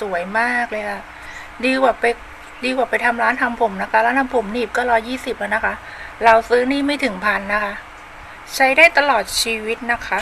สวยมากเลยค่ะ ดีกว่าไปดีกว่าไปทำร้านทำผมนะคะ ร้านทำผมหนีบก็ร้อยี่สิบแล้วนะคะ เราซื้อนี่ไม่ถึงพันนะคะ ใช้ได้ตลอดชีวิตนะคะ